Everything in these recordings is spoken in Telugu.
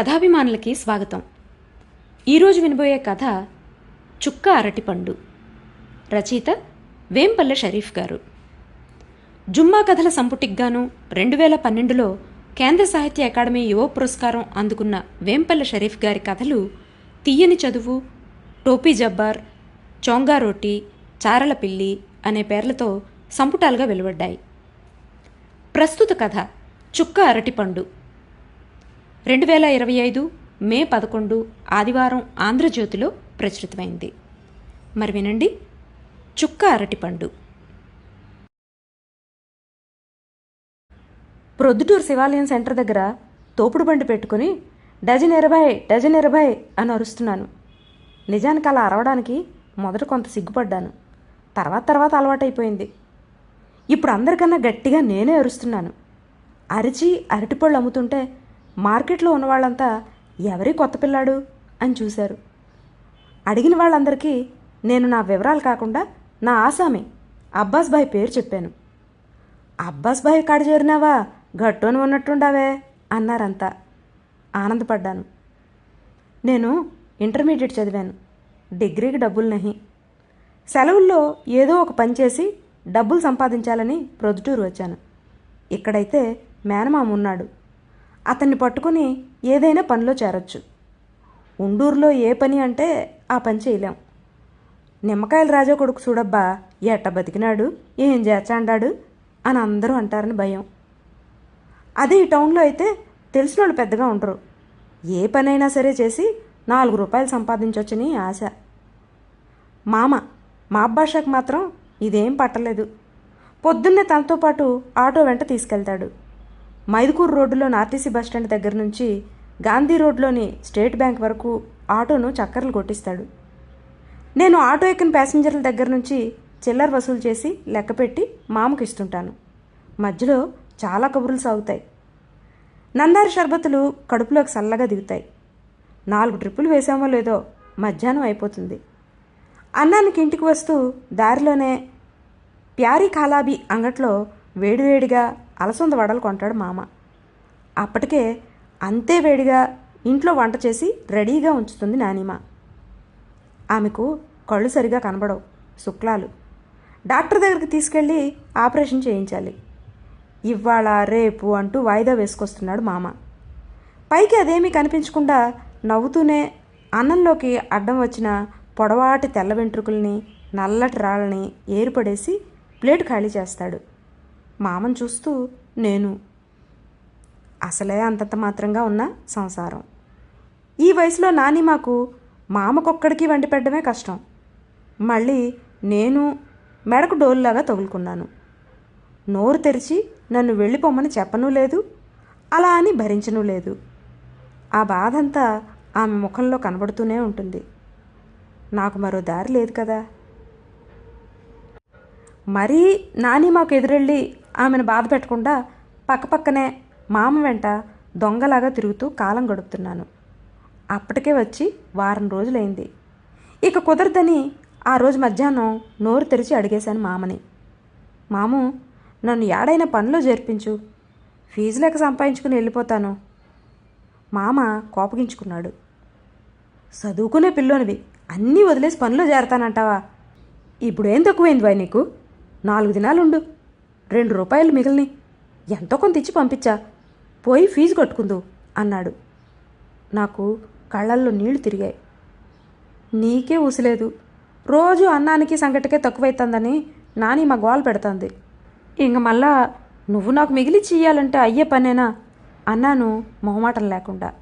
కథాభిమానులకి స్వాగతం. ఈరోజు వినబోయే కథ చుక్క అరటిపండు. రచయిత వేంపల్లె షరీఫ్ గారు. జుమ్మా కథల సంపుటిగ్గాను రెండు వేల పన్నెండులో కేంద్ర సాహిత్య అకాడమీ యువ పురస్కారం అందుకున్న వేంపల్లె షరీఫ్ గారి కథలు తీయని చదువు టోపీ జబ్బార్ చోంగారోటి చారల పిల్లి అనే పేర్లతో సంపుటాలుగా వెలువడ్డాయి. ప్రస్తుత కథ చుక్క అరటిపండు. రెండు వేల ఇరవై ఐదు మే పదకొండు ఆదివారం ఆంధ్రజ్యోతిలో ప్రచురితమైంది. మరి వినండి. చుక్క అరటిపండు. ప్రొద్దుటూరు శివాలయం సెంటర్ దగ్గర తోపుడు బండి పెట్టుకుని డజన్ ఇరవై డజన్ ఇరవై అని అరుస్తున్నాను. నిజానికి అలా అరవడానికి మొదట కొంత సిగ్గుపడ్డాను. తర్వాత తర్వాత అలవాటైపోయింది. ఇప్పుడు అందరికన్నా గట్టిగా నేనే అరుస్తున్నాను. అరిచి అరటిపళ్ళు అమ్ముతుంటే మార్కెట్లో ఉన్న వాళ్ళంతా ఎవరి కొత్త పిల్లాడు? అని చూశారు. అడిగిన వాళ్ళందరికీ నేను నా వివరాలు కాకుండా నా ఆసామి అబ్బాస్ భాయ్ పేరు చెప్పాను. అబ్బాస్ భాయ్ కాడ చేరినావా? గట్టుని ఉన్నట్టుండావే అన్నారంతా. ఆనందపడ్డాను. నేను ఇంటర్మీడియట్ చదివాను డిగ్రీకి డబ్బులు నహి. సెలవుల్లో ఏదో ఒక పని చేసి డబ్బులు సంపాదించాలని ప్రొద్దుటూరు వచ్చాను. ఇక్కడైతే మేనమామ ఉన్నాడు. అతన్ని పట్టుకుని ఏదైనా పనిలో చేరొచ్చు. ఉండూరులో ఏ పని అంటే ఆ పని చేయలేం. నిమ్మకాయల రాజా కొడుకు చూడబ్బా ఎట్ట బతికినాడు? ఏం చేచాండాడు అని అందరూ అంటారని భయం. అదే ఈ టౌన్లో అయితే తెలిసిన వాళ్ళు పెద్దగా ఉండరు. ఏ పనైనా సరే చేసి నాలుగు రూపాయలు సంపాదించవచ్చని ఆశ. మామ మా అబ్బాషకు మాత్రం ఇదేం పట్టలేదు. పొద్దున్నే తనతో పాటు ఆటో వెంట తీసుకెళ్తాడు. మైదుకూరు రోడ్డులో ఆర్టీసీ బస్టాండ్ దగ్గర నుంచి గాంధీ రోడ్లోని స్టేట్ బ్యాంక్ వరకు ఆటోను చక్కర్లు కొట్టిస్తాడు. నేను ఆటో ఎక్కిన ప్యాసింజర్ల దగ్గర నుంచి చిల్లర వసూలు చేసి లెక్కపెట్టి మామకు ఇస్తుంటాను. మధ్యలో చాలా కబుర్లు సాగుతాయి. నందారి షర్బతులు కడుపులోకి చల్లగా దిగుతాయి. నాలుగు ట్రిప్పులు వేసామో లేదో మధ్యాహ్నం అయిపోతుంది. అన్నానికి ఇంటికి వస్తూ దారిలోనే ప్యారీ కాలాబీ అంగట్లో వేడివేడిగా అలసంద వడలు కొంటాడు మామ. అప్పటికే అంతే వేడిగా ఇంట్లో వంట చేసి రెడీగా ఉంచుతుంది నానిమ. ఆమెకు కళ్ళు సరిగా కనబడవు శుక్లాలు. డాక్టర్ దగ్గరికి తీసుకెళ్ళి ఆపరేషన్ చేయించాలి. ఇవాళ రేపు అంటూ వాయిదా వేసుకొస్తున్నాడు మామ. పైకి అదేమీ కనిపించకుండా నవ్వుతూనే అన్నంలోకి అడ్డం వచ్చిన పొడవాటి తెల్ల వెంట్రుకల్ని నల్లటి రాళ్ళని ఏరుపడేసి ప్లేట్ ఖాళీ చేస్తాడు. మామను చూస్తూ నేను అసలే అంతంత మాత్రంగా ఉన్న సంసారం. ఈ వయసులో నాని మాకు మామకొక్కడికి వండి పెట్టడమే కష్టం. మళ్ళీ నేను మెడకు డోలులాగా తగులుకున్నాను. నోరు తెరిచి నన్ను వెళ్ళిపోమని చెప్పనూ లేదు అలా అని భరించనూ లేదు. ఆ బాధంతా ఆమె ముఖంలో కనబడుతూనే ఉంటుంది. నాకు మరో దారి లేదు కదా. మరీ నాని మాకు ఎదురెళ్ళి ఆమెను బాధ పెట్టకుండా పక్కపక్కనే మామ వెంట దొంగలాగా తిరుగుతూ కాలం గడుపుతున్నాను. అప్పటికే వచ్చి వారం రోజులైంది. ఇక కుదరదని ఆ రోజు మధ్యాహ్నం నోరు తెరిచి అడిగేశాను మామని. మాము నన్ను ఏడైన పనిలో చేర్పించు. ఫీజు లెక్క సంపాదించుకుని వెళ్ళిపోతాను. మామ కోపగించుకున్నాడు. చదువుకునే పిల్లోనివి అన్నీ వదిలేసి పనిలో చేరతానంటావా? ఇప్పుడేం తక్కువైంది బాయ్ నీకు? నాలుగు దినాలుండు. రెండు రూపాయలు మిగిలిని ఎంతో కొంత ఇచ్చి పంపించా. పోయి ఫీజు కట్టుకుందు అన్నాడు. నాకు కళ్ళల్లో నీళ్ళు తిరిగాయి. నీకే ఊసలేదు. రోజు అన్నానికి సంగటికే తక్కువైతుందని నాని మా గోల పెడుతుంది. ఇంక మళ్ళా నువ్వు నాకు మిగిలి ఇయ్యాలంటే అయ్యే పనేనా? అన్నాను మొహమాటం లేకుండా.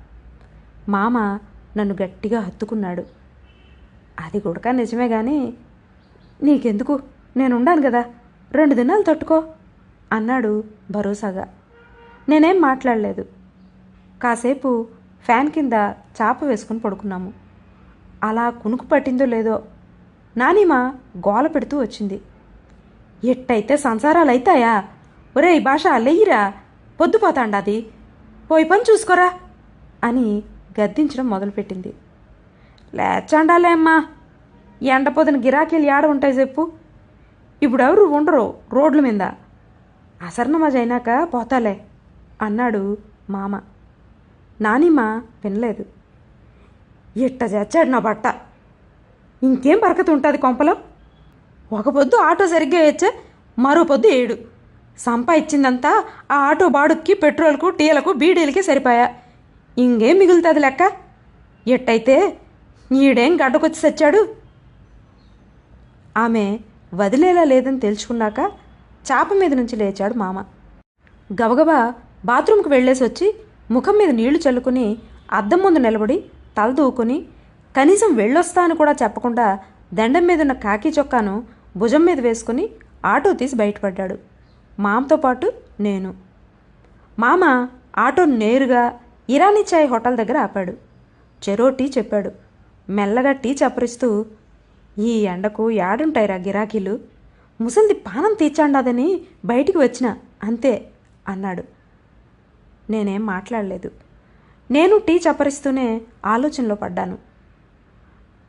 మామ నన్ను గట్టిగా హత్తుకున్నాడు. అది కూడా నిజమే కానీ నీకెందుకు? నేనుండాను కదా రెండు దినాలు తట్టుకో. అన్నాడు భరోసాగా. నేనేం మాట్లాడలేదు. కాసేపు ఫ్యాన్ కింద చాప వేసుకుని పడుకున్నాము. అలా కునుకు పట్టిందో లేదో నానిమ గోల పెడుతూ వచ్చింది. ఎట్టయితే సంసారాలు అవుతాయా ఒరే ఈ భాష లేయిరా. పొద్దుపోతాండాది పోయి పని చూసుకోరా అని గద్దించడం మొదలుపెట్టింది. లేచాండాలే అమ్మా ఎండపోదిన గిరాకీలు ఏడ ఉంటాయి చెప్పు. ఇప్పుడు ఎవరు ఉండరు రోడ్ల మీద. అసర్ణమజ్ అయినాక పోతాలే అన్నాడు మామ. నానిమ్మ వినలేదు. ఇట్ట చచ్చాడు నా బట్ట? ఇంకేం బరకత ఉంటుంది కొంపలో? ఒక పొద్దు ఆటో సరిగ్గా వేచ్చే మరో పొద్దు ఏడు. సంపాదించిందంతా ఆ ఆటో బాడుక్కి పెట్రోల్కు టీలకు బీడీలకి సరిపోయా. ఇంకేం మిగులుతుంది లెక్క? ఎట్టయితే ఈడేం గడ్డకొచ్చి చచ్చాడు ఆమె వదిలేలా లేదని తెలుసుకున్నాక చాప మీద నుంచి లేచాడు మామ. గబగబా బాత్రూమ్కి వెళ్ళేసి వచ్చి ముఖం మీద నీళ్ళు చల్లుకుని అద్దం ముందు నిలబడి తల దూకుని కనీసం వెళ్ళొస్తా అని కూడా చెప్పకుండా దండం మీద ఉన్న కాకి చొక్కాను భుజం మీద వేసుకుని ఆటో తీసి బయటపడ్డాడు. మామతో పాటు నేను. మామ ఆటో నేరుగా ఇరానీ చాయ్ హోటల్ దగ్గర ఆపాడు. చెరో టీ చెప్పాడు. మెల్లగా టీ చప్పరిస్తూ ఈ ఎండకు యాడుంటాయిరా గిరాకీలు? ముసలిది పానం తీర్చాండాదని బయటికి వచ్చిన అంతే అన్నాడు. నేనేం మాట్లాడలేదు. నేను టీ చప్పరిస్తూనే ఆలోచనలో పడ్డాను.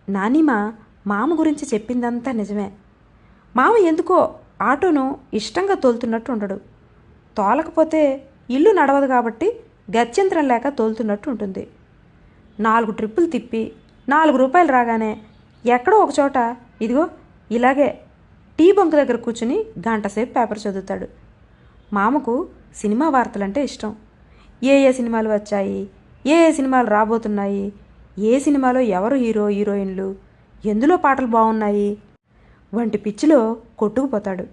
నానిమ మామ గురించి చెప్పిందంతా నిజమే. మామ ఎందుకో ఆటోను ఇష్టంగా తోలుతున్నట్టు ఉండడు. తోలకపోతే ఇల్లు నడవదు కాబట్టి గత్యంతరం లేక తోలుతున్నట్టు ఉంటుంది. నాలుగు ట్రిప్పులు తిప్పి నాలుగు రూపాయలు రాగానే ఎక్కడో ఒకచోట ఇదిగో ఇలాగే టీ బంక్ దగ్గర కూర్చుని గంటసేపు పేపర్ చదువుతాడు. మామకు సినిమా వార్తలంటే ఇష్టం. ఏ ఏ సినిమాలు వచ్చాయి? ఏ ఏ సినిమాలు రాబోతున్నాయి? ఏ సినిమాలో ఎవరు హీరో హీరోయిన్లు? ఎందులో పాటలు బాగున్నాయి? వంటి పిచ్చిలో కొట్టుకుపోతాడు.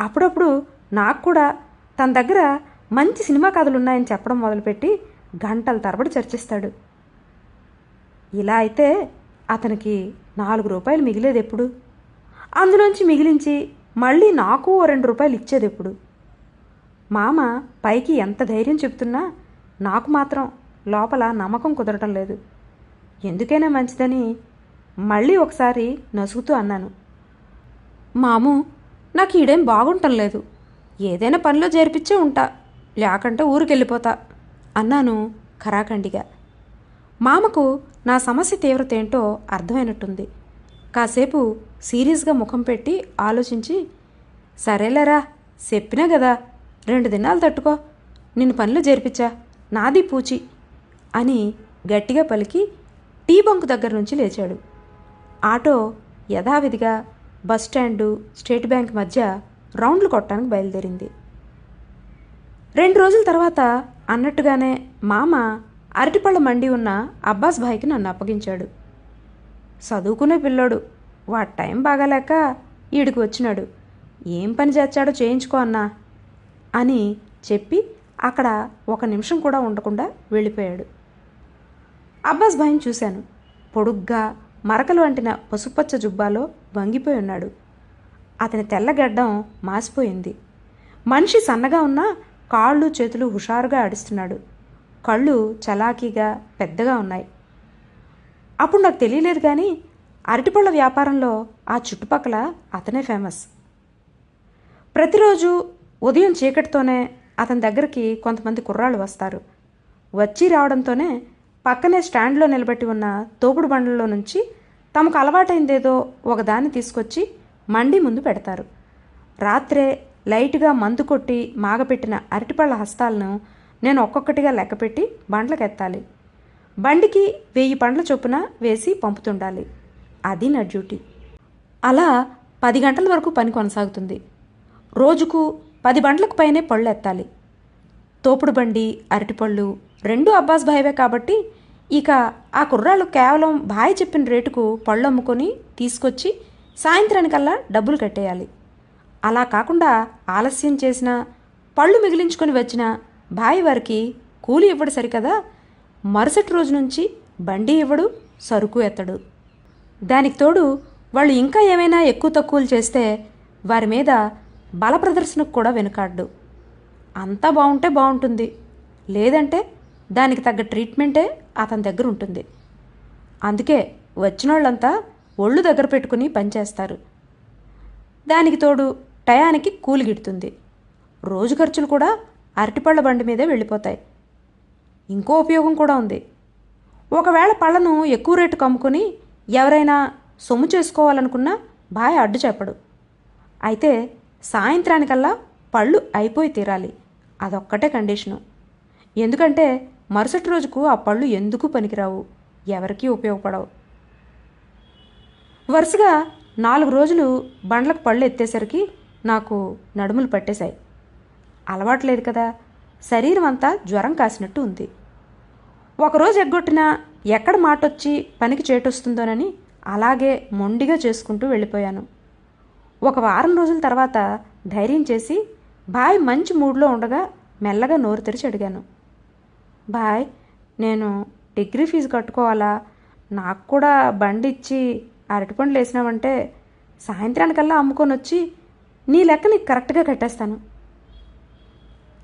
అప్పుడప్పుడు నాకు కూడా తన దగ్గర మంచి సినిమా కథలు ఉన్నాయని చెప్పడం మొదలుపెట్టి గంటల తరబడి చర్చిస్తాడు. ఇలా అయితే అతనికి నాలుగు రూపాయలు మిగిలేదు ఎప్పుడు అందులోంచి మిగిలించి మళ్ళీ నాకు ఓ రెండు రూపాయలు ఇచ్చేది ఎప్పుడు? మామ పైకి ఎంత ధైర్యం చెప్తున్నా నాకు మాత్రం లోపల నమ్మకం కుదరటం లేదు. ఎందుకైనా మంచిదని మళ్ళీ ఒకసారి నసుగుతూ అన్నాను. మాము నాకు ఈడేం బాగుంటం లేదు. ఏదైనా పనిలో చేర్పించే ఉంటా. లేకంటే ఊరికెళ్ళిపోతా అన్నాను ఖరాఖండిగా మామకు నా సమస్య తీవ్రత ఏంటో అర్థమైనట్టుంది. కాసేపు సీరియస్గా ముఖం పెట్టి ఆలోచించి సరేలేరా చెప్పినా కదా రెండు దినాలు తట్టుకో. నిన్ను పనులు జరిపించా నాది పూచి అని గట్టిగా పలికి టీ బంక్ దగ్గర నుంచి లేచాడు. ఆటో యథావిధిగా బస్ స్టాండు స్టేట్ బ్యాంక్ మధ్య రౌండ్లు కొట్టడానికి బయలుదేరింది. రెండు రోజుల తర్వాత అన్నట్టుగానే మామ అరటిపళ్ళ మండి ఉన్న అబ్బాస్ భాయ్కి నన్ను అప్పగించాడు. చదువుకునే పిల్లోడు. వాడి టైం బాగాలేక ఈడికి వచ్చినాడు. ఏం పని చేస్తాడో చేయించుకో అన్నా అని చెప్పి అక్కడ ఒక నిమిషం కూడా ఉండకుండా వెళ్ళిపోయాడు. అబ్బాస్ భయం చూశాను. పొడుగ్గా మరకలు అంటిన పసుపచ్చ జుబ్బాలో వంగిపోయి ఉన్నాడు. అతని తెల్లగడ్డం మాసిపోయింది. మనిషి సన్నగా ఉన్నా కాళ్ళు చేతులు హుషారుగా ఆడిస్తున్నాడు. కళ్ళు చలాకీగా పెద్దగా ఉన్నాయి. అప్పుడు నాకు తెలియలేదు కానీ అరటిపళ్ళ వ్యాపారంలో ఆ చుట్టుపక్కల అతనే ఫేమస్. ప్రతిరోజు ఉదయం చీకటితోనే అతని దగ్గరికి కొంతమంది కుర్రాళ్ళు వస్తారు. వచ్చి రావడంతోనే పక్కనే స్టాండ్లో నిలబెట్టి ఉన్న తోపుడు బండ్లలో నుంచి తమకు అలవాటైందేదో ఒకదాన్ని తీసుకొచ్చి మండి ముందు పెడతారు. రాత్రే లైట్గా మందు కొట్టి మాగపెట్టిన అరటిపళ్ళ హస్తాలను నేను ఒక్కొక్కటిగా లెక్కపెట్టి బండ్లకెత్తాలి. బండికి వెయ్యి పండ్ల చొప్పున వేసి పంపుతుండాలి. అది నా డ్యూటీ. అలా పది గంటల వరకు పని కొనసాగుతుంది. రోజుకు పది బండ్లకు పైనే పళ్ళు ఎత్తాలి. తోపుడు బండి అరటిపళ్ళు రెండు అబ్బాస్ భాయివే కాబట్టి ఇక ఆ కుర్రాళ్ళు కేవలం భాయ్ చెప్పిన రేటుకు పళ్ళు అమ్ముకొని తీసుకొచ్చి సాయంత్రానికల్లా డబ్బులు కట్టేయాలి. అలా కాకుండా ఆలస్యం చేసిన పళ్ళు మిగిలించుకొని వచ్చిన భాయ్ వారికి కూలి ఇవ్వడు సరికదా? మరుసటి రోజు నుంచి బండి ఇవ్వడు సరుకు ఎత్తడు. దానికి తోడు వాళ్ళు ఇంకా ఏమైనా ఎక్కువ తక్కువలు చేస్తే వారి మీద బల ప్రదర్శనకు కూడా వెనుకాడ్డు. అంతా బాగుంటే బాగుంటుంది లేదంటే దానికి తగ్గ ట్రీట్మెంటే అతని దగ్గర ఉంటుంది. అందుకే వచ్చిన వాళ్ళంతా ఒళ్ళు దగ్గర పెట్టుకుని పనిచేస్తారు దానికి తోడు టయానికి కూలి గిడుతుంది. రోజు ఖర్చులు కూడా అరటిపళ్ళ బండి మీదే వెళ్ళిపోతాయి. ఇంకో ఉపయోగం కూడా ఉంది. ఒకవేళ పళ్ళను ఎక్కువ రేటుకు అమ్ముకొని ఎవరైనా సొమ్ము చేసుకోవాలనుకున్నా బాయ్ అడ్డు చెప్పడు. అయితే సాయంత్రానికల్లా పళ్ళు అయిపోయి తీరాలి. అదొక్కటే కండిషను. ఎందుకంటే మరుసటి రోజుకు ఆ పళ్ళు ఎందుకు పనికిరావు? ఎవరికీ ఉపయోగపడవు. వరుసగా నాలుగు రోజులు బండ్లకు పళ్ళు ఎత్తేసరికి నాకు నడుములు పట్టేశాయి. అలవాటు లేదు కదా. శరీరం అంతా జ్వరం కాసినట్టు ఉంది. ఒకరోజు ఎగ్గొట్టినా ఎక్కడ మాటొచ్చి పనికి చేటొస్తుందోనని అలాగే మొండిగా చేసుకుంటూ వెళ్ళిపోయాను. ఒక వారం రోజుల తర్వాత ధైర్యం చేసి బాయ్ మంచి మూడ్లో ఉండగా మెల్లగా నోరు తెరిచి అడిగాను. బాయ్ నేను డిగ్రీ ఫీజు కట్టుకోవాలా? నాకు కూడా బండి ఇచ్చి అరటిపండ్లు వేసినావంటే సాయంత్రానికల్లా అమ్ముకొని వచ్చి నీ లెక్క నీకు కరెక్ట్గా కట్టేస్తాను.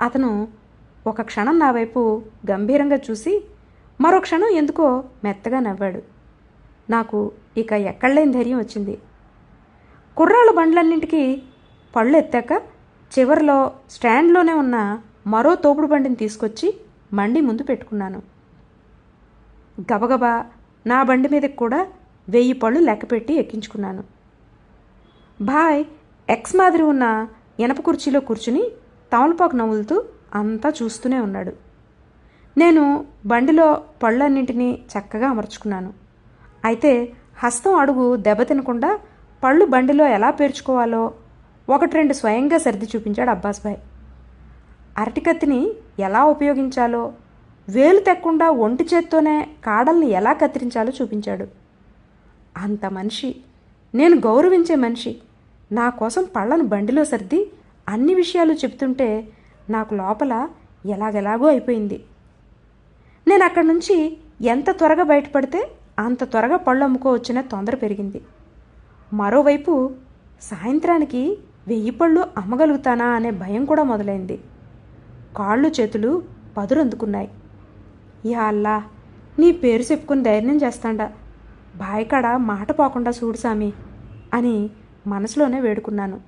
అతను ఒక క్షణం నా వైపు గంభీరంగా చూసి మరో క్షణం ఎందుకో మెత్తగా నవ్వాడు. నాకు ఇక ఎక్కడలేని ధైర్యం వచ్చింది. కుర్రాళ్ళ బండ్లన్నింటికి పళ్ళు ఎత్తాక చివరిలో స్టాండ్లోనే ఉన్న మరో తోపుడు బండిని తీసుకొచ్చి మండి ముందు పెట్టుకున్నాను. గబగబా నా బండి మీదకి కూడా వెయ్యి పళ్ళు లెక్కపెట్టి ఎక్కించుకున్నాను. బాయ్ ఎక్స్ మాదిరి ఉన్న ఇనప కుర్చీలో కూర్చుని తమలపాకు నవ్వులుతూ అంతా చూస్తూనే ఉన్నాడు. నేను బండిలో పళ్ళన్నింటినీ చక్కగా అమర్చుకున్నాను. అయితే హస్తం అడుగు దెబ్బతినకుండా పళ్ళు బండిలో ఎలా పేర్చుకోవాలో ఒకటి రెండు స్వయంగా సర్ది చూపించాడు అబ్బాస్ భాయ్ అరటికత్తిని ఎలా ఉపయోగించాలో వేలు తెక్కకుండా ఒంటి చేత్తోనే కాడల్ని ఎలా కత్తిరించాలో చూపించాడు. అంత మనిషి నేను గౌరవించే మనిషి నా కోసం పళ్ళను బండిలో సర్ది అన్ని విషయాలు చెప్తుంటే నాకు లోపల ఎలాగెలాగో అయిపోయింది. నేను అక్కడి నుంచి ఎంత త్వరగా బయటపడితే అంత త్వరగా పళ్ళు అమ్ముకోవచ్చనే తొందర పెరిగింది. మరోవైపు సాయంత్రానికి వెయ్యి పళ్ళు అమ్మగలుగుతానా అనే భయం కూడా మొదలైంది. కాళ్ళు చేతులు పదురందుకున్నాయి. యా అల్లా నీ పేరు చెప్పుకుని ధైర్యం చేస్తాండ. బాయికాడ మాట పోకుండా చూడు సామి అని మనసులోనే వేడుకున్నాను.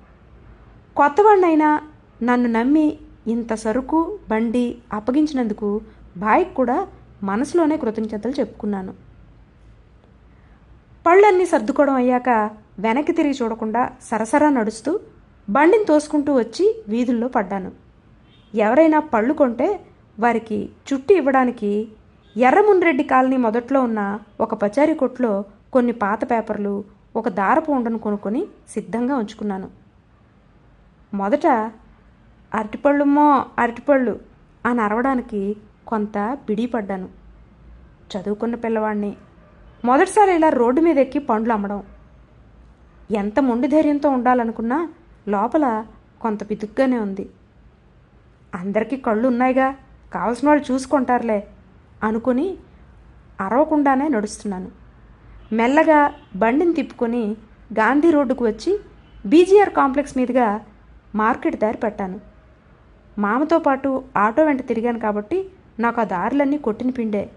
కొత్తవాడినైనా నన్ను నమ్మి ఇంత సరుకు బండి అప్పగించినందుకు బాయ్కి కూడా మనసులోనే కృతజ్ఞతలు చెప్పుకున్నాను. పళ్ళన్నీ సర్దుకోవడం అయ్యాక వెనక్కి తిరిగి చూడకుండా సరసరా నడుస్తూ బండిని తోసుకుంటూ వచ్చి వీధుల్లో పడ్డాను. ఎవరైనా పళ్ళు కొంటే వారికి చుట్టి ఇవ్వడానికి ఎర్రమున్రెడ్డి కాలనీ మొదట్లో ఉన్న ఒక పచారీ కొట్లో కొన్ని పాత పేపర్లు ఒక దారపు ఉండను కొనుక్కొని సిద్ధంగా ఉంచుకున్నాను. మొదట అరటిపళ్ళుమ్మో అరటిపళ్ళు అని అరవడానికి కొంత బిడిపడ్డాను. చదువుకున్న పిల్లవాడిని. మొదటిసారి ఇలా రోడ్డు మీద ఎక్కి పండ్లు అమ్మడం. ఎంత మొండి ధైర్యంతో ఉండాలనుకున్నా లోపల కొంత పితుగ్గానే ఉంది. అందరికీ కళ్ళు ఉన్నాయిగా కావలసిన వాళ్ళు చూసుకుంటారులే అనుకుని అరవకుండానే నడుస్తున్నాను. మెల్లగా బండిని తిప్పుకొని గాంధీ రోడ్డుకు వచ్చి బీజీఆర్ కాంప్లెక్స్ మీదుగా మార్కెట్ దారి పెట్టాను. మామతో పాటు ఆటో వెంట తిరిగాను కాబట్టి నాకు ఆ దారులన్నీ కొట్టిన పిండే.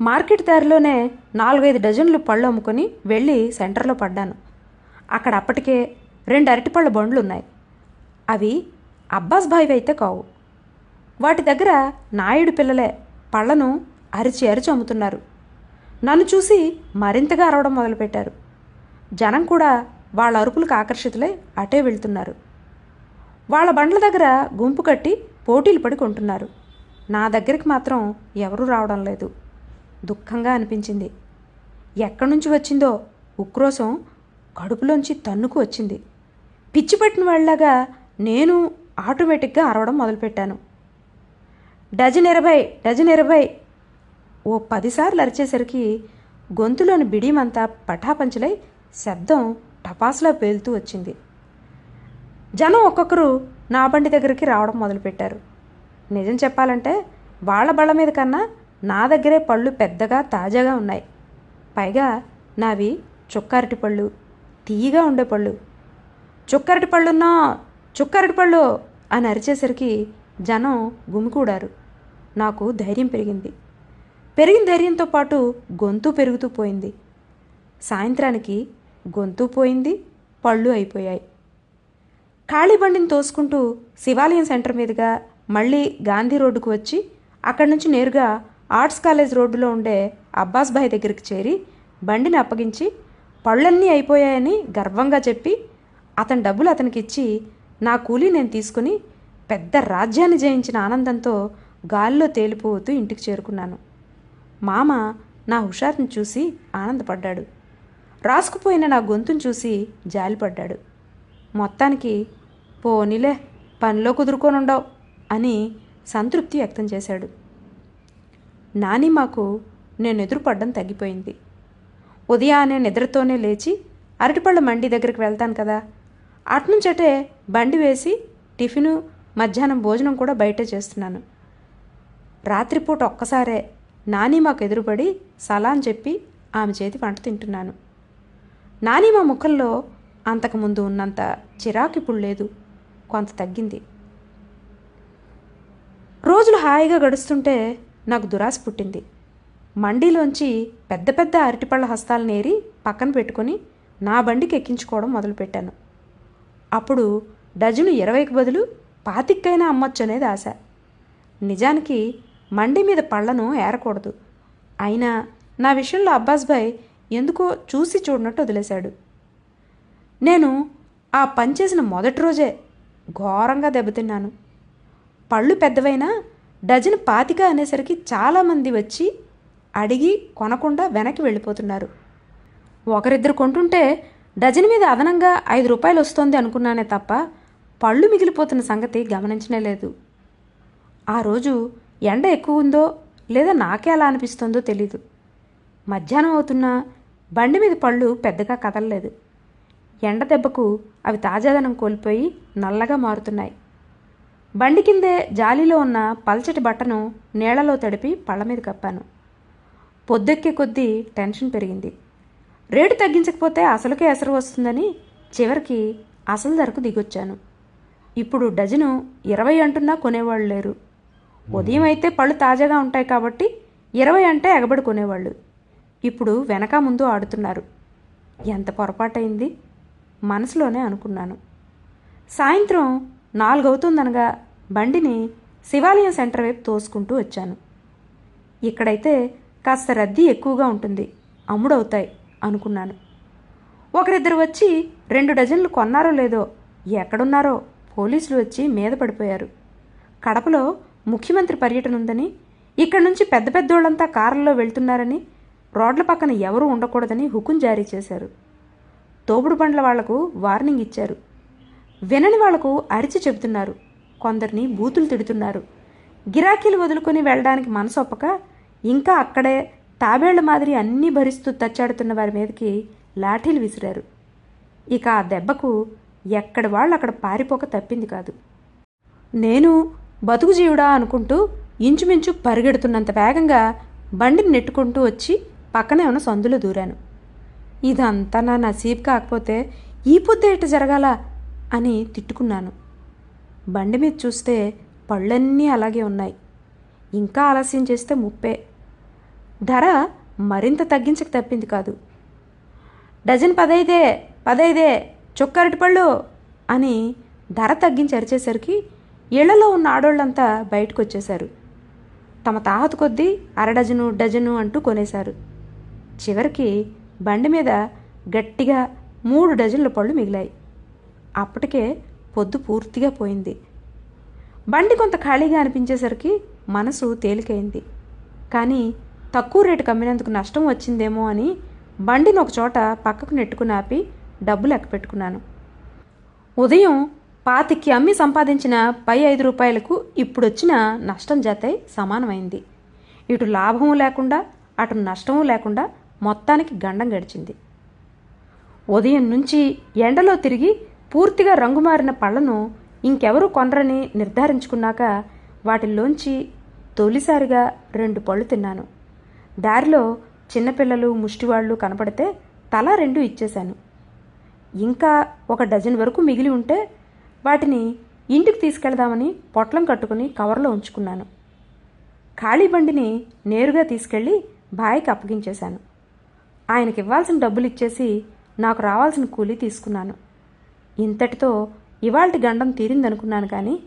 మార్కెట్ దారిలోనే నాలుగైదు డజన్లు పళ్ళు అమ్ముకొని వెళ్ళి సెంటర్లో పడ్డాను. అక్కడ అప్పటికే రెండు అరటిపళ్ళ బండ్లు ఉన్నాయి అవి అబ్బాస్ భాయివి అయితే కావు. వాటి దగ్గర నాయుడు పిల్లలే పళ్ళను అరిచి అరిచి అమ్ముతున్నారు. నన్ను చూసి మరింతగా అరవడం మొదలుపెట్టారు. జనం కూడా వాళ్ళ అరుపులకు ఆకర్షితులై అటే వెళ్తున్నారు. వాళ్ళ బండ్ల దగ్గర గుంపు కట్టి పోటీలు పడి కొంటున్నారు నా దగ్గరికి మాత్రం ఎవరూ రావడం లేదు. దుఃఖంగా అనిపించింది. ఎక్కడి నుంచి వచ్చిందో ఉక్రోసం కడుపులోంచి తన్నుకు వచ్చింది. పిచ్చి పట్టిన వాళ్ళగా నేను ఆటోమేటిక్గా అరవడం మొదలుపెట్టాను. డజన్ ఇరవై డజన్ ఇరవై ఓ పదిసార్లు అరిచేసరికి గొంతులోని బిడిమంతా పటాపంచలై శబ్దం టపాసులా పేలుతూ వచ్చింది. జనం ఒక్కొక్కరు నా బండి దగ్గరికి రావడం మొదలుపెట్టారు. నిజం చెప్పాలంటే వాళ్ళ బళ్ళ మీద కన్నా నా దగ్గరే పళ్ళు పెద్దగా తాజాగా ఉన్నాయి. పైగా నావి చుక్కారటి పళ్ళు తీయగా ఉండే పళ్ళు. చుక్కరటి పళ్ళున్నా చుక్కరటి పళ్ళు అని అరిచేసరికి జనం గుమికూడారు. నాకు ధైర్యం పెరిగింది. పెరిగిన ధైర్యంతో పాటు గొంతు పెరుగుతూ పోయింది. సాయంత్రానికి గొంతు పోయింది పళ్ళు అయిపోయాయి. ఖాళీ బండిని తోసుకుంటూ శివాలయం సెంటర్ మీదుగా మళ్ళీ గాంధీ రోడ్డుకు వచ్చి అక్కడి నుంచి నేరుగా ఆర్ట్స్ కాలేజ్ రోడ్డులో ఉండే అబ్బాస్ భాయ్ దగ్గరికి చేరి బండిని అప్పగించి పళ్ళన్నీ అయిపోయాయని గర్వంగా చెప్పి అతని డబ్బులు అతనికి ఇచ్చి నా కూలీ నేను తీసుకుని పెద్ద రాజ్యాన్ని జయించిన ఆనందంతో గాల్లో తేలిపోతూ ఇంటికి చేరుకున్నాను. మామ నా హుషారుని చూసి ఆనందపడ్డాడు. రాసుకుపోయిన నా గొంతును చూసి జాలిపడ్డాడు. మొత్తానికి పోనీలే పనిలో కుదురుకోనుండవు అని సంతృప్తి వ్యక్తం చేశాడు. నాని మాకు నేను ఎదురుపడ్డం తగ్గిపోయింది. ఉదయాన్నే నిద్రతోనే లేచి అరటిపళ్ళ మండి దగ్గరికి వెళ్తాను కదా అట్నుంచటే బండి వేసి టిఫిను మధ్యాహ్నం భోజనం కూడా బయటే చేస్తున్నాను. రాత్రిపూట ఒక్కసారే నాని మాకు ఎదురుపడి సలాన్ చెప్పి ఆమె చేతి వంట తింటున్నాను. నాని మా ముఖంలో అంతకుముందు ఉన్నంత చిరాకు ఇప్పుడు లేదు. కొంత తగ్గింది. రోజులు హాయిగా గడుస్తుంటే నాకు దురాశ పుట్టింది. మండీలోంచి పెద్ద పెద్ద అరటిపళ్ళ హస్తాలు నేరి పక్కన పెట్టుకొని నా బండికి ఎక్కించుకోవడం మొదలుపెట్టాను. అప్పుడు డజను ఇరవైకి బదులు పాతిక్కైనా అమ్మొచ్చు అనేది ఆశ. నిజానికి మండి మీద పళ్ళను ఏరకూడదు. అయినా నా విషయంలో అబ్బాస్ భాయ్ ఎందుకో చూసి చూడనట్టు వదిలేశాడు. నేను ఆ పని చేసిన మొదటి రోజే ఘోరంగా దెబ్బతిన్నాను. పళ్ళు పెద్దవైనా డజన్ పాతిక అనేసరికి చాలామంది వచ్చి అడిగి కొనకుండా వెనక్కి వెళ్ళిపోతున్నారు. ఒకరిద్దరు కొంటుంటే డజన్ మీద అదనంగా ఐదు రూపాయలు వస్తోంది అనుకున్నానే తప్ప పళ్ళు మిగిలిపోతున్న సంగతి గమనించనే లేదు. ఆ రోజు ఎండ ఎక్కువ ఉందో లేదా నాకే అలా అనిపిస్తుందో తెలీదు. మధ్యాహ్నం అవుతున్నా బండి మీద పళ్ళు పెద్దగా కదలలేదు. ఎండ దెబ్బకు అవి తాజాదనం కోల్పోయి నల్లగా మారుతున్నాయి. బండి కిందే జాలీలో ఉన్న పల్చటి బట్టను నీళ్ళలో తడిపి పళ్ళ మీద కప్పాను. పొద్దెక్కే కొద్దీ టెన్షన్ పెరిగింది. రేటు తగ్గించకపోతే అసలుకే ఎసరు వస్తుందని చివరికి అసలు ధరకు దిగొచ్చాను. ఇప్పుడు డజను ఇరవై అంటున్నా కొనేవాళ్ళు లేరు. ఉదయం అయితే పళ్ళు తాజాగా ఉంటాయి కాబట్టి ఇరవై అంటే ఎగబడి కొనేవాళ్ళు. ఇప్పుడు వెనక ముందు ఆడుతున్నారు. ఎంత పొరపాటైంది మనసులోనే అనుకున్నాను. సాయంత్రం నాలుగవుతుందనగా బండిని శివాలయం సెంటర్ వైపు తోసుకుంటూ వచ్చాను. ఇక్కడైతే కాస్త రద్దీ ఎక్కువగా ఉంటుంది అమ్ముడవుతాయి అనుకున్నాను. ఒకరిద్దరు వచ్చి రెండు డజన్లు కొన్నారో లేదో ఎక్కడున్నారో పోలీసులు వచ్చి మీద పడిపోయారు. కడపలో ముఖ్యమంత్రి పర్యటన ఉందని ఇక్కడ నుంచి పెద్ద పెద్దోళ్ళంతా కారుల్లో వెళ్తున్నారని రోడ్ల పక్కన ఎవరూ ఉండకూడదని హుకుం జారీ చేశారు. తోపుడు బండ్ల వాళ్ళకు వార్నింగ్ ఇచ్చారు. వినని వాళ్ళకు అరిచి చెబుతున్నారు. కొందరిని బూతులు తిడుతున్నారు. గిరాకీలు వదులుకొని వెళ్ళడానికి మనసొప్పక ఇంకా అక్కడే తాబేళ్ళ మాదిరి అన్నీ భరిస్తూ తచ్చాడుతున్న వారి మీదకి లాఠీలు విసిరారు. ఇక ఆ దెబ్బకు ఎక్కడి వాళ్ళు అక్కడ పారిపోక తప్పింది కాదు. నేను బతుకు జీవుడా అనుకుంటూ ఇంచుమించు పరిగెడుతున్నంత వేగంగా బండిని నెట్టుకుంటూ వచ్చి పక్కనే ఉన్న సందులో దూరాను. ఇదంతా నా నసీబ్ కాకపోతే ఈ పొద్దు జరగాల అని తిట్టుకున్నాను. బండి మీద చూస్తే పళ్ళన్నీ అలాగే ఉన్నాయి. ఇంకా ఆలస్యం చేస్తే ముప్పే. ధర మరింత తగ్గించక తప్పింది కాదు. డజన్ పదైదే పదైదే చొక్కరటి పళ్ళు అని ధర తగ్గించి అరిచేసరికి ఇళ్ళలో ఉన్న ఆడోళ్ళంతా బయటకు వచ్చేశారు తమ తాహత కొద్దీ అర డజను డజను అంటూ కొనేశారు. చివరికి బండి మీద గట్టిగా మూడు డజన్ల పళ్ళు మిగిలాయి. అప్పటికే పొద్దు పూర్తిగా పోయింది. బండి కొంత ఖాళీగా అనిపించేసరికి మనసు తేలికైంది. కానీ తక్కువ రేటు కమ్మినందుకు నష్టం వచ్చిందేమో అని బండిని ఒక చోట పక్కకు నెట్టుకుని ఆపి డబ్బు లెక్క పెట్టుకున్నాను. ఉదయం పాతికి అమ్మి సంపాదించిన పై ఐదు రూపాయలకు ఇప్పుడొచ్చిన నష్టం జతై సమానమైంది. ఇటు లాభము లేకుండా అటు నష్టము లేకుండా మొత్తానికి గండం గడిచింది. ఉదయం నుంచి ఎండలో తిరిగి పూర్తిగా రంగుమారిన పళ్ళను ఇంకెవరూ కొనరని నిర్ధారించుకున్నాక వాటిల్లోంచి తొలిసారిగా రెండు పళ్ళు తిన్నాను. దారిలో చిన్నపిల్లలు ముష్టివాళ్ళు కనపడితే తలా రెండు ఇచ్చేశాను. ఇంకా ఒక డజన్ వరకు మిగిలి ఉంటే వాటిని ఇంటికి తీసుకెళ్దామని పొట్లం కట్టుకుని కవర్లో ఉంచుకున్నాను. ఖాళీ బండిని నేరుగా తీసుకెళ్ళి బాయికి అప్పగించేశాను. ఆయనకి ఇవ్వాల్సిన డబ్బులు ఇచ్చేసి నాకు రావాల్సిన కూలీ తీసుకున్నాను. ఇంతటితో ఇవాల్టి గండం తీరిందనుకున్నాను కానీ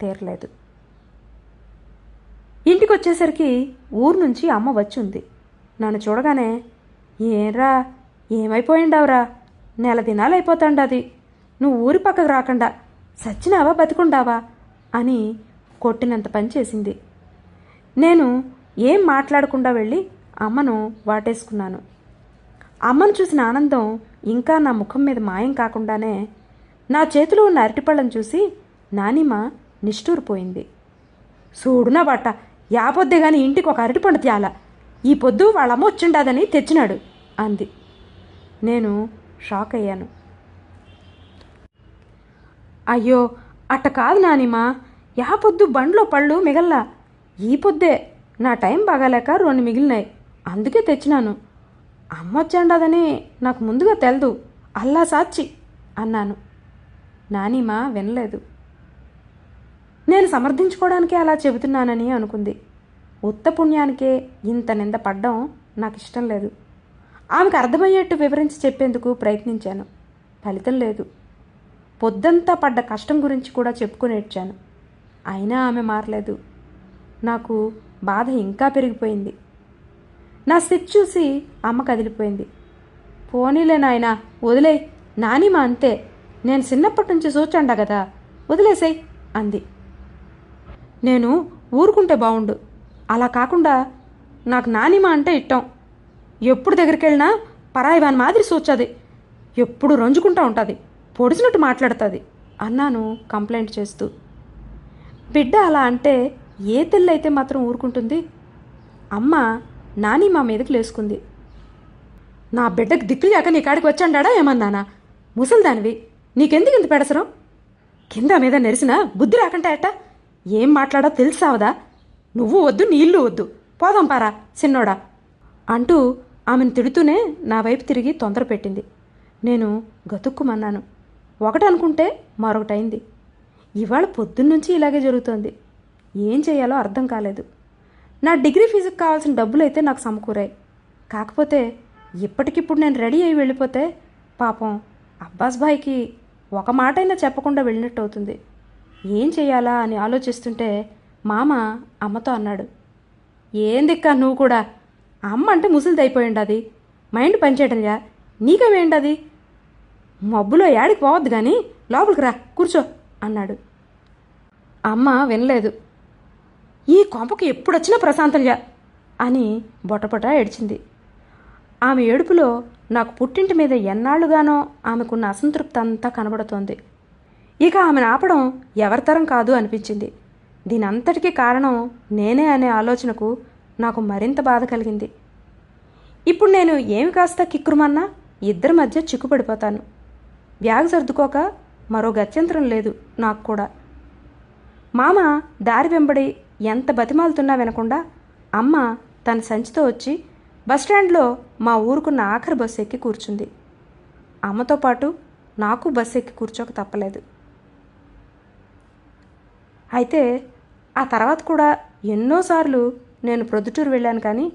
తీరలేదు. ఇంటికి వచ్చేసరికి ఊరు నుంచి అమ్మ వచ్చి ఉంది నన్ను చూడగానే ఏరా ఏమైపోయిండావురా? నెల దినాలు అయిపోతాండాది నువ్వు ఊరి పక్కకు రాకుండా. సచ్చినావా బతికుండావా? అని కొట్టినంత పని చేసింది. నేను ఏం మాట్లాడకుండా వెళ్ళి అమ్మను వాటేసుకున్నాను. అమ్మను చూసిన ఆనందం ఇంకా నా ముఖం మీద మాయం కాకుండానే నా చేతిలో ఉన్న అరటిపళ్ళను చూసి నానిమ నిష్ఠూరిపోయింది చూడునా బట్ట యాపొద్దే గాని ఇంటికి ఒక అరటిపండు తేయాల. ఈ పొద్దు వాళ్ళమ్మ వచ్చిండాదని తెచ్చినాడు అంది. నేను షాక్ అయ్యాను. అయ్యో అట్ట కాదు నానిమా యా పొద్దు బండ్లో పళ్ళు మిగల్లా. ఈ పొద్దే నా టైం బాగాలేక రెండు మిగిలినాయి. అందుకే తెచ్చినాను. అమ్మ వచ్చాండదని నాకు ముందుగా తెలదు. అల్లా సాచి అన్నాను. నానిమా వినలేదు. నేను సమర్థించుకోవడానికే అలా చెబుతున్నానని అనుకుంది. ఉత్త పుణ్యానికే ఇంత నింద పడ్డం నాకు ఇష్టం లేదు. ఆమెకు అర్థమయ్యేట్టు వివరించి చెప్పేందుకు ప్రయత్నించాను. ఫలితం లేదు. పొద్దంతా పడ్డ కష్టం గురించి కూడా చెప్పుకునేడ్చాను అయినా ఆమె మారలేదు. నాకు బాధ ఇంకా పెరిగిపోయింది. నా స్థితి చూసి అమ్మ కదిలిపోయింది. పోనీలే నాయన వదిలే. నానిమా అంతే. నేను చిన్నప్పటి నుంచి చూచండా కదా. వదిలేసేయ్ అంది. నేను ఊరుకుంటే బాగుండు అలా కాకుండా నాకు నానిమా అంటే ఇట్టం ఎప్పుడు దగ్గరికి వెళ్ళినా పరాయి వాని మాదిరి సూచది ఎప్పుడు రంజుకుంటా ఉంటుంది. పొడిచినట్టు మాట్లాడుతుంది అన్నాను కంప్లైంట్ చేస్తూ. బిడ్డ అలా అంటే ఏ తెల్లైతే మాత్రం ఊరుకుంటుంది? అమ్మ నాని మా మీదకి లేసుకుంది. నా బిడ్డకు దిక్కులు లేక నీ కాడికి వచ్చాడా ఏమన్నానా? ముసలిదానివి నీకెందుకు ఇంత పెడసరం? కింద మీద నెరిసిన బుద్ధి రాకంటే అట్ట ఏం మాట్లాడో తెలుసావదా? నువ్వు వద్దు నీళ్ళు వద్దు. పోదాం పారా చిన్నోడా. అంటూ ఆమెను తిడుతూనే నా వైపు తిరిగి తొందర పెట్టింది. నేను గతుక్కుమన్నాను. ఒకటనుకుంటే మరొకటైంది. ఇవాళ పొద్దున్నుంచి ఇలాగే జరుగుతోంది. ఏం చేయాలో అర్థం కాలేదు. నా డిగ్రీ ఫీజుకి కావాల్సిన డబ్బులు అయితే నాకు సమకూరాయి. కాకపోతే ఇప్పటికిప్పుడు నేను రెడీ అయి వెళ్ళిపోతే పాపం అబ్బాస్ భాయ్కి ఒక మాటైనా చెప్పకుండా వెళ్ళినట్టు అవుతుంది. ఏం చేయాలా అని ఆలోచిస్తుంటే మామ అమ్మతో అన్నాడు. ఏందిక్క నువ్వు కూడా? అమ్మ అంటే ముసలిదైపోయింది అది మైండ్ పనిచేయడంలా అది మబ్బులో యాడికి పోవద్దు కానీ లోపలికి రా కూర్చో అన్నాడు. అమ్మ వినలేదు. ఈ కొంపకి ఎప్పుడొచ్చినా ప్రశాంతంగా అని బొటపొట ఏడ్చింది. ఆమె ఏడుపులో నాకు పుట్టింటి మీద ఎన్నాళ్ళుగానో ఆమెకున్న అసంతృప్తి అంతా కనబడుతోంది. ఇక ఆమెను ఆపడం ఎవరితరం కాదు అనిపించింది. దీనంతటికీ కారణం నేనే అనే ఆలోచనకు నాకు మరింత బాధ కలిగింది. ఇప్పుడు నేను ఏమి కాస్త కిక్కురుమన్నా ఇద్దరి మధ్య చిక్కుపడిపోతాను. బ్యాగ్ సర్దుకోక మరో గత్యంతరం లేదు నాకు కూడా. మామ దారి వెంబడి ఎంత బతిమాలుతున్నా వినకుండా అమ్మ తన సంచితో వచ్చి బస్టాండ్లో మా ఊరుకున్న ఆఖరి బస్సు ఎక్కి కూర్చుంది. అమ్మతో పాటు నాకు బస్సు ఎక్కి కూర్చోక తప్పలేదు. అయితే ఆ తర్వాత కూడా ఎన్నోసార్లు నేను ప్రొద్దుటూరు వెళ్ళాను కానీ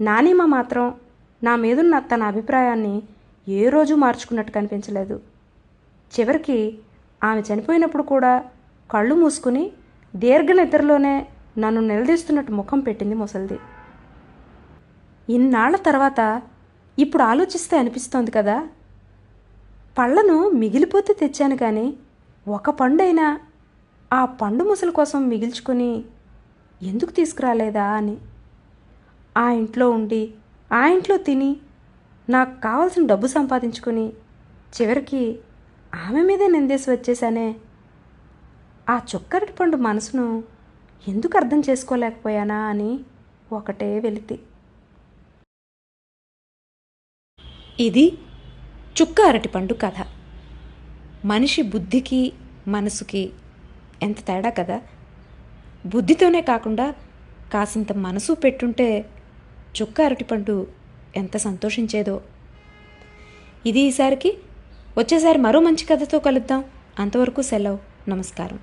నానీమ మాత్రం నా మీదున్న తన అభిప్రాయాన్ని ఏ రోజు మార్చుకున్నట్టు కనిపించలేదు. చివరికి ఆమె చనిపోయినప్పుడు కూడా కళ్ళు మూసుకుని దీర్ఘ నిద్రలోనే నన్ను నిలదీస్తున్నట్టు ముఖం పెట్టింది ముసలిది. ఇన్నాళ్ళ తర్వాత ఇప్పుడు ఆలోచిస్తే అనిపిస్తోంది కదా. పళ్ళను మిగిలిపోతే తెచ్చాను కానీ ఒక పండైనా ఆ పండు ముసలి కోసం మిగిల్చుకొని ఎందుకు తీసుకురాలేదా అని. ఆ ఇంట్లో ఉండి ఆ ఇంట్లో తిని నాకు కావాల్సిన డబ్బు సంపాదించుకొని చివరికి ఆమె మీదే నిందేసి వచ్చేసానే ఆ చుక్కరటి పండు మనసును ఎందుకు అర్థం చేసుకోలేకపోయానా అని ఒకటే వెలితి. ఇది చుక్క అరటిపండు కథ. మనిషి బుద్ధికి మనసుకి ఎంత తేడా కదా? బుద్ధితోనే కాకుండా కాసింత మనసు పెట్టుంటే చుక్క అరటిపండు ఎంత సంతోషించేదో. ఇది ఈసారికి. వచ్చేసారి మరో మంచి కథతో కలుద్దాం. అంతవరకు సెలవు. నమస్కారం.